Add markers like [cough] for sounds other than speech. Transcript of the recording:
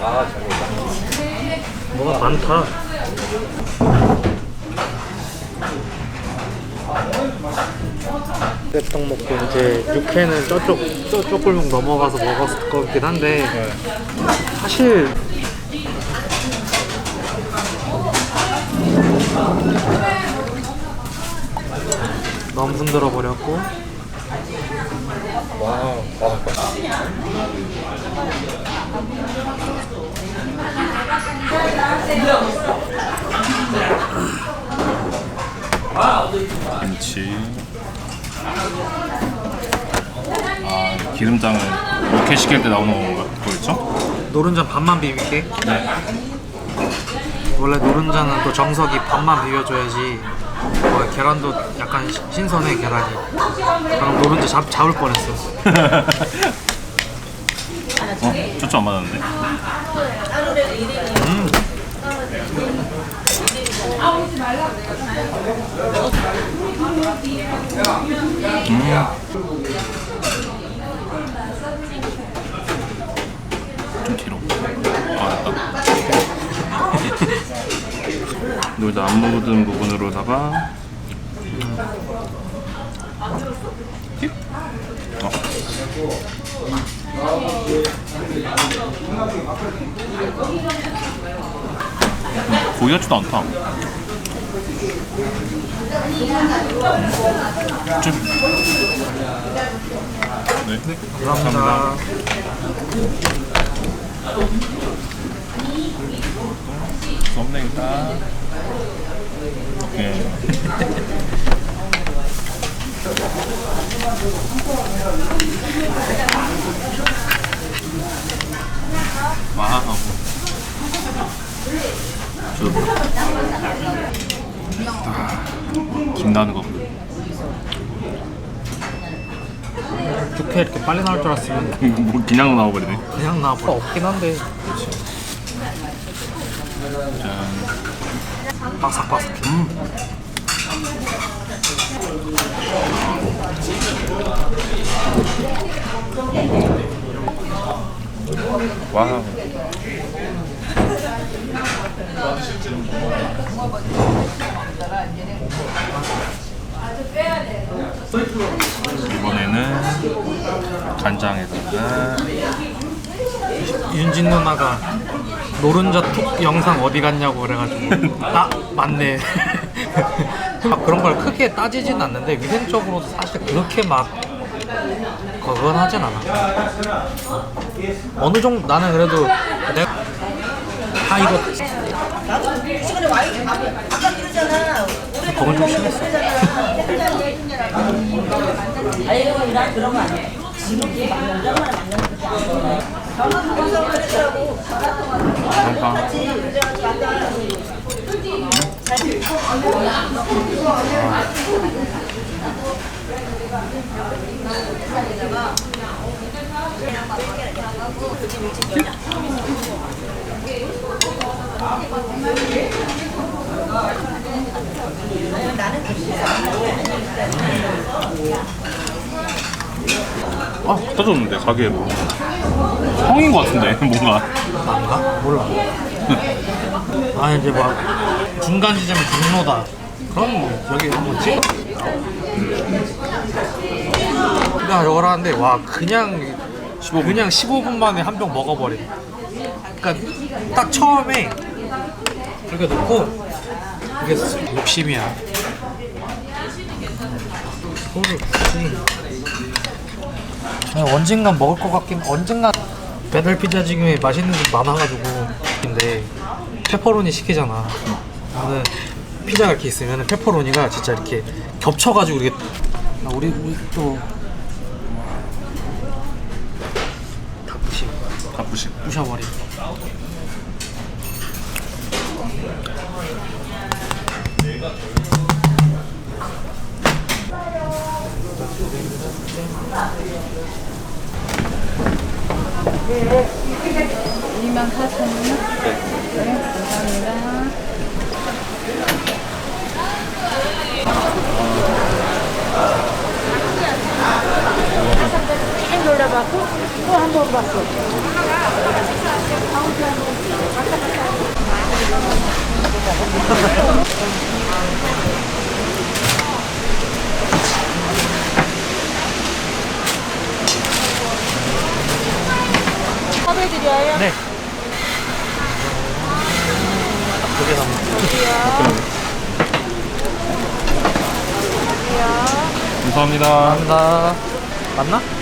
아, 뭐가 많다. 떡 먹고 이제 육회는 저쪽 저쪽 골목 넘어가서 먹었을 것 같긴 한데 사실 너무 흔들어 버렸고 와우. 와, 김치. 아, 기름장은 이렇게 시킬 때 나오는? 거였죠? 노른자 반만 비빌게. 네. 원래 노른자는 또 정석이 반만 비벼줘야지 어, 계란도 약간 시- 신선해 계란이 방금 노른자 잡, 잡을 뻔했어 [laughs] 어? 초점 안 맞았는데? 좀 여기다 안 묻은 부분으로다가 힙. 어. 고기 같지도 않다. 좀. 네. 감사합니다 썸네일다. 오케이. 와우. 저도 아, 김 나는 거. 육회 이렇게 빨리 나올 줄 알았으면 [laughs] 뭐 그냥 나와버리네. 그냥 나와버려 없긴 한데 짠. 바삭바삭해 와우. 이번에는 간장에다가 윤진 누나가 노른자 톡 영상 어디 갔냐고 그래가지고 [laughs] 아 맞네 [laughs] 막 그런 걸 크게 따지진 않는데 위생적으로도 사실 그렇게 막 그건 하진 않아 어느 정도 나는 그래도 내가 아 이거 나도 시간에 와이 아까 그러잖아. 그건 좀 심했어 아이고 난 그런 거 아니야. 지금 만나는 거지 안 돼. 그래서 그랬더라고. 그러니까 그래가지고 아까 아 터졌는데 가게에도 성인 것 같은데 [laughs] 뭔가. 난가? 몰라. 아 이제 막 중간 지점이 종로다. 그럼 뭐 여기 한번 찍어? 나 저걸 하는데 와 그냥 15분. 그냥 15분 만에 한 병 먹어버려 그러니까 딱 처음에 이렇게 놓고 이게 욕심이야. 굳이 아니, 언젠간 먹을 것 같긴 언젠간 배달 피자 중에 맛있는 게 많아가지고. 근데 페퍼로니 시키잖아. 나는 피자가 이렇게 있으면 페퍼로니가 진짜 이렇게 겹쳐가지고 이렇게 아, 우리, 우리 또 바쁘시 부셔버리 쭉 놀라봤고 또 한 번 봤어. 드려요? 네. 감사합니다. 감사합니다. 맞나?